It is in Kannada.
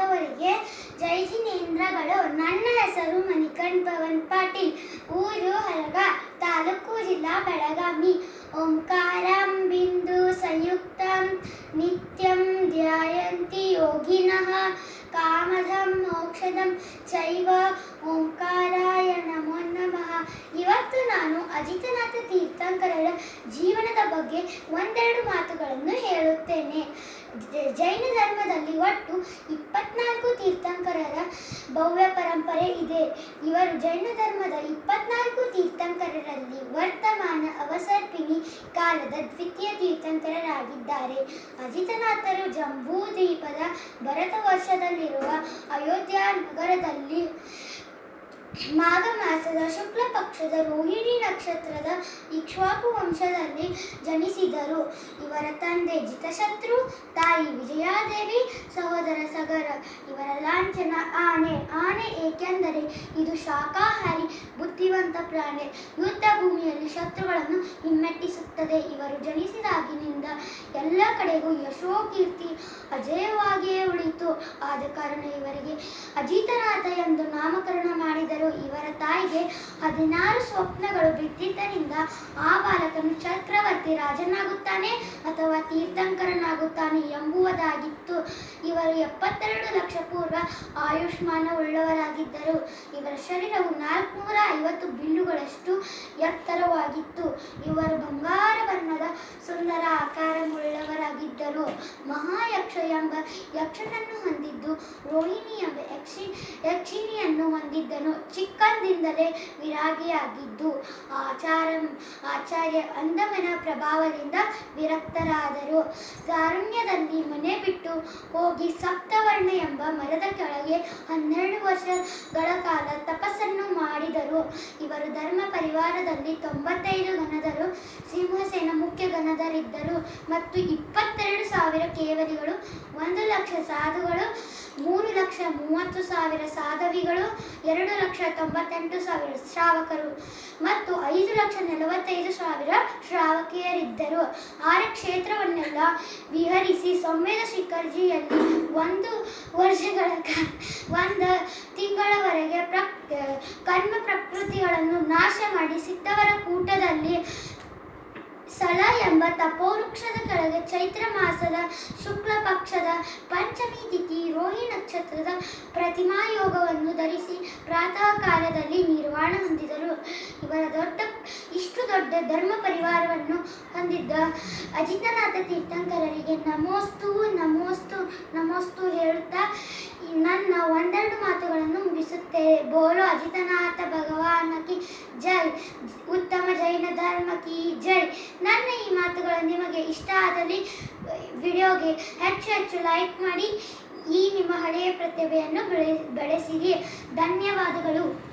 ಬಾಂಧವರಿಗೆ ಜೈ ಜಿನೇಂದ್ರಗಳು ನನ್ನ ಹೆಸರು ಮಣಿಕಂಠ್ ಪವನ್ ಪಾಟೀಲ್. ಊರು ಹಲಗ, ತಾಲೂಕು ಜಿಲ್ಲಾ ಬೆಳಗಾವಿ. ಓಂಕಾರಂ ಬಿಂದು ಸಂಯುಕ್ತಂ, ನಿತ್ಯಂ ಧ್ಯಾಯಂತಿ ಯೋಗಿನಃ. ಕಾಮಧಂ ಮೋಕ್ಷದಂ ಚೈವ ಓಂಕಾರಾಯ ನಮೋ ನಮಃ. ಇವತ್ತು ನಾನು ಅಜಿತನಾಥ ತೀರ್ಥಂಕರರ ಜೀವನದ ಬಗ್ಗೆ ಒಂದೆರಡು ಮಾತುಗಳನ್ನು ಹೇಳುತ್ತೇನೆ. ಜೈನ ಧರ್ಮದಲ್ಲಿ ಒಟ್ಟು ತೀರ್ಥಂಕರರ ಭವ್ಯ ಪರಂಪರೆ ಇದೆ. ಇವರು ಜೈನ ಧರ್ಮದ ಇಪ್ಪತ್ನಾಲ್ಕು ತೀರ್ಥಂಕರರಲ್ಲಿ ವರ್ತಮಾನ ಅವಸರ್ಪಿಣಿ ಕಾಲದ ದ್ವಿತೀಯ ತೀರ್ಥಂಕರರಾಗಿದ್ದಾರೆ. ಅಜಿತನಾಥರು ಜಂಬೂ ದ್ವೀಪದ ಭರತ ವರ್ಷದಲ್ಲಿರುವ ಅಯೋಧ್ಯ ನಗರದಲ್ಲಿ ಮಾಘ ಮಾಸದ ಶುಕ್ಲ ಪಕ್ಷದ ರೋಹಿಣಿ ನಕ್ಷತ್ರದ ಇಕ್ಷ್ವಾಕು ವಂಶದಲ್ಲಿ ಜನಿಸಿದರು. ಇವರ ತಂದೆ ಜಿತಶತ್ರು, ತಾಯಿ ವಿಜಯಾದೇವಿ, ಸಹೋದರ ಸಗರ ಇವರ ಲಾಂಛನ ಆನೆ ಆನೆ ಏಕೆಂದರೆ ಇದು ಶಾಖಾಹಾರಿ, ಬುದ್ಧಿವಂತ ಪ್ರಾಣಿ. ಯುದ್ಧ ಭೂಮಿಯಲ್ಲಿ ಶತ್ರುಗಳನ್ನು ಹಿಮ್ಮೆಟ್ಟಿಸುತ್ತದೆ. ಇವರು ಜನಿಸಿದಾಗಿನಿಂದ ಎಲ್ಲ ಕಡೆಗೂ ಯಶೋ ಕೀರ್ತಿ ಅಜೇಯವಾಗಿಯೇ ಉಳಿತು ಆದ ಕಾರಣ ಇವರಿಗೆ ಅಜಿತನಾಥ ಎಂದು ನಾಮಕರಣ ಮಾಡಿದರು. ಇವರ ತಾಯಿಗೆ ಹದಿನಾರು ಸ್ವಪ್ನಗಳು ಬಿದ್ದಿದ್ದರಿಂದ ಆ ಬಾಲಕನು ಚಕ್ರವರ್ತಿ ರಾಜನಾಗುತ್ತಾನೆ ಅಥವಾ ತೀರ್ಥಂಕರನಾಗುತ್ತಾನೆ ಎಂಬುವುದಾಗಿತ್ತು. ಇವರು ಎಪ್ಪತ್ತೆರಡು ಲಕ್ಷ ಪೂರ್ವ ಆಯುಷ್ಮಾನ ಉಳ್ಳವರಾಗಿದ್ದರು ಇವರ ಶರೀರವು ನಾಲ್ಕುನೂರ ಐವತ್ತು ಬಿಲ್ಲುಗಳಷ್ಟು ಎತ್ತರವಾಗಿತ್ತು. ಇವರು ಬಂಗಾರ ಬಣ್ಣದ ಸುಂದರ ಆಕಾರವುಳ್ಳವರಾಗಿದ್ದರು. ಮಹಾಯಕ್ಷ ಎಂಬ ಯಕ್ಷನನ್ನು ಹೊಂದಿದ್ದು ರೋಹಿಣಿ ಎಂಬ ಯಕ್ಷಿ, ಯಕ್ಷಿಣಿಯನ್ನು ಹೊಂದಿದ್ದನು. ಚಿಕ್ಕಂದಿಂದಲೇ ವಿರಾಗಿಯಾಗಿದ್ದು, ಆಚಾರ, ಆಚಾರ್ಯ ಅಂದಮನ ಪ್ರಭಾವದಿಂದ ವಿರಕ್ತರಾದರು. ತಾರುಣ್ಯದಲ್ಲಿ ಮನೆ ಬಿಟ್ಟು ಹೋಗಿ ಸಪ್ತವರ್ಣ ಎಂಬ ಮರದ ಕೆಳಗೆ ಹನ್ನೆರಡು ವರ್ಷಗಳ ಕಾಲ ತಪಸ್ಸನ್ನು ಮಾಡಿದರು. ಇವರು ಧರ್ಮ ಪರಿವಾರದಲ್ಲಿ ತೊಂಬತ್ತೈದು ಗಣದರು ಸಿಂಹಸೇನ ಮುಖ್ಯ ಗಣದರಿದ್ದರು ಮತ್ತು ಇಪ್ಪತ್ತೆರಡು ಸಾವಿರ ಕೇವಲಿಗಳು, ಒಂದು ಲಕ್ಷ ಸಾಧುಗಳು, ಮೂರು ಲಕ್ಷ ಮೂವತ್ತು ಸಾವಿರ ಸಾಧವಿಗಳು, ಎರಡು ಲಕ್ಷ ತೊಂಬತ್ತೆಂಟು ಸಾವಿರ ಶ್ರಾವಕರು ಮತ್ತು ಐದು ಲಕ್ಷ ನಲವತ್ತೈದು ಸಾವಿರ ಶ್ರಾವಕಿಯರಿದ್ದರು. ಆರ ಕ್ಷೇತ್ರವನ್ನೆಲ್ಲ ವಿಹರಿಸಿ ಸೊಮ್ಮೆದ ಶಿಖರ್ಜಿಯಲ್ಲಿ ಒಂದು ವರ್ಷಗಳ ಒಂದು ತಿಂಗಳವರೆಗೆ ಪ್ರ ಕರ್ಮ ಪ್ರಕೃತಿಗಳನ್ನು ನಾಶ ಮಾಡಿ ಸಿದ್ಧವರ ಕೂಟದಲ್ಲಿ ಸಳ ಎಂಬ ತಪೋವೃಕ್ಷದ ಕೆಳಗೆ ಚೈತ್ರ ಮಾಸದ ಶುಕ್ಲ ಪಕ್ಷದ ಪಂಚಮಿ ತಿಥಿ ರೋಹಿ ನಕ್ಷತ್ರದ ಪ್ರತಿಮಾ ಯೋಗವನ್ನು ಧರಿಸಿ ಪ್ರಾತಃ ಕಾಲದಲ್ಲಿ ನಿರ್ವಾಣ ಹೊಂದಿದರು. ಇವರ ದೊಡ್ಡ, ಇಷ್ಟು ದೊಡ್ಡ ಧರ್ಮ ಪರಿವಾರವನ್ನು ಹೊಂದಿದ್ದ ಅಜಿತನಾಥ ತೀರ್ಥಂಕರರಿಗೆ ನಮೋಸ್ತು ನಮೋಸ್ತು ನಮೋಸ್ತು ಹೇಳುತ್ತಾ ಈ ನನ್ನ ಒಂದೆರಡು ಮಾತುಗಳನ್ನು अजितनाथ ಅಜಿತನಾಥ ಭಗವಾನ ಕಿ ಜೈ. ಉತ್ತಮ ಜೈನ ಧರ್ಮ ಕಿ ಜೈ. ನನ್ನ ಈ ಮಾತುಗಳು ನಿಮಗೆ ಇಷ್ಟ ಆದಲ್ಲಿ ವಿಡಿಯೋಗೆ ಹೆಚ್ಚು ಹೆಚ್ಚು ಲೈಕ್ ಮಾಡಿ ಈ ನಿಮ್ಮ ಹಳೆಯ ಪ್ರತಿಭೆಯನ್ನು ಬೆಳೆ, ಬೆಳೆಸಿರಿ. ಧನ್ಯವಾದಗಳು.